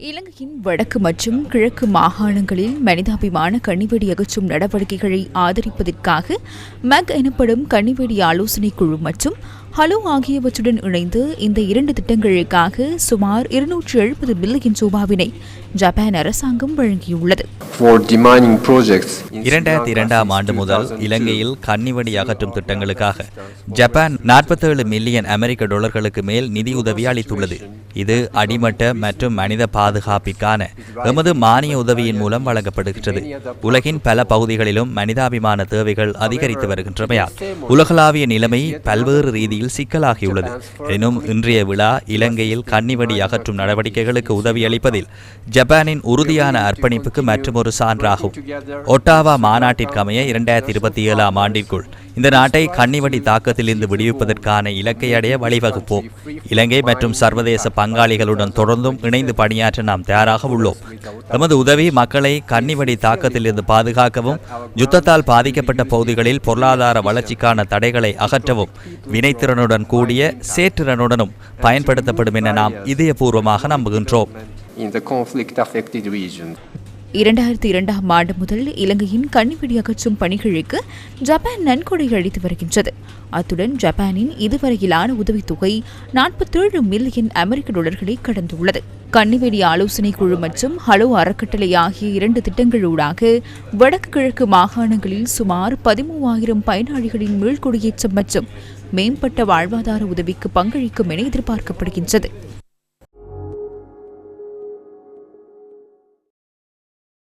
இலங்கையின் வடக்கு மற்றும் கிழக்கு மாகாணங்களில் மனிதாபிமான கண்ணிவெடி அகற்றும் நடவடிக்கைகளை ஆதரிப்பதற்காக மக் எனப்படும் கண்ணிவெடி ஆலோசனை குழு மற்றும் ஹலோ ஆகியவற்றுடன் இணைந்து இந்த இரண்டு திட்டங்களுக்காக சுமார் இருநூற்று எழுபது பில்லியன் ரூபாவினை ஜப்பான் அரசாங்கம் வழங்கியுள்ளது. இரண்டாயிரத்தி இரண்டாம் ஆண்டு முதல் இலங்கையில் கன்னிவெடி அகற்றும் திட்டங்களுக்காக ஜப்பான் நாற்பத்தேழு மில்லியன் அமெரிக்க டாலர்களுக்கு மேல் நிதியுதவி அளித்துள்ளது. இது அடிமட்ட மற்றும் மனித பாதுகாப்பிற்கான எமது மானிய உதவியின் மூலம் வழங்கப்படுகின்றது. உலகின் பல பகுதிகளிலும் மனிதாபிமான தேவைகள் அதிகரித்து வருகின்றமையால் உலகளாவிய நிலைமை பல்வேறு ரீதியில் சிக்கலாகியுள்ளது. எனினும் இன்றைய விழா இலங்கையில் கன்னிவடி அகற்றும் நடவடிக்கைகளுக்கு உதவியளிப்பதில் ஜப்பானின் உறுதியான அர்ப்பணிப்புக்கு மற்றொரு சான்றாகும். ஒட்டாவா மாநாட்டிற்கமைய இரண்டாயிரத்தி இருபத்தி ஏழாம் ஆண்டிற்குள் இந்த நாட்டை கண்ணிவடி தாக்கத்திலிருந்து விடுவிப்பதற்கான இலக்கை அடைய வழிவகுப்போம். இலங்கை மற்றும் சர்வதேச பங்காளிகளுடன் தொடர்ந்தும் இணைந்து பணியாற்ற நாம் தயாராக உள்ளோம். எமது உதவி மக்களை கண்ணிவடி தாக்கத்திலிருந்து பாதுகாக்கவும் யுத்தத்தால் பாதிக்கப்பட்ட பகுதிகளில் பொருளாதார வளர்ச்சிக்கான தடைகளை அகற்றவும் வினைத்திறனுடன் கூடிய சேற்றிறனுடனும் பயன்படுத்தப்படும் என நாம் இதயபூர்வமாக நம்புகின்றோம். In the conflict affected. இரண்டாயிரத்தி இரண்டாம் ஆண்டு முதல் இலங்கையின் கண்ணிவெடி அகற்றும் பணிகளுக்கு ஜப்பான் நன்கொடை அளித்து வருகின்றது. அத்துடன் ஜப்பானின் இதுவரையிலான உதவித்தொகை நாற்பத்தேழு மில்லியன் அமெரிக்க டாலர்களை கடந்துள்ளது. கன்னிவெடி ஆலோசனை குழு மற்றும் ஹலோ அறக்கட்டளை ஆகிய இரண்டு திட்டங்களூடாக வடக்கு கிழக்கு மாகாணங்களில் சுமார் பதிமூவாயிரம் பயனாளிகளின் மீள்குடியேற்றம் மற்றும் மேம்பட்ட வாழ்வாதார உதவிக்கு பங்களிக்கும் என எதிர்பார்க்கப்படுகின்றது.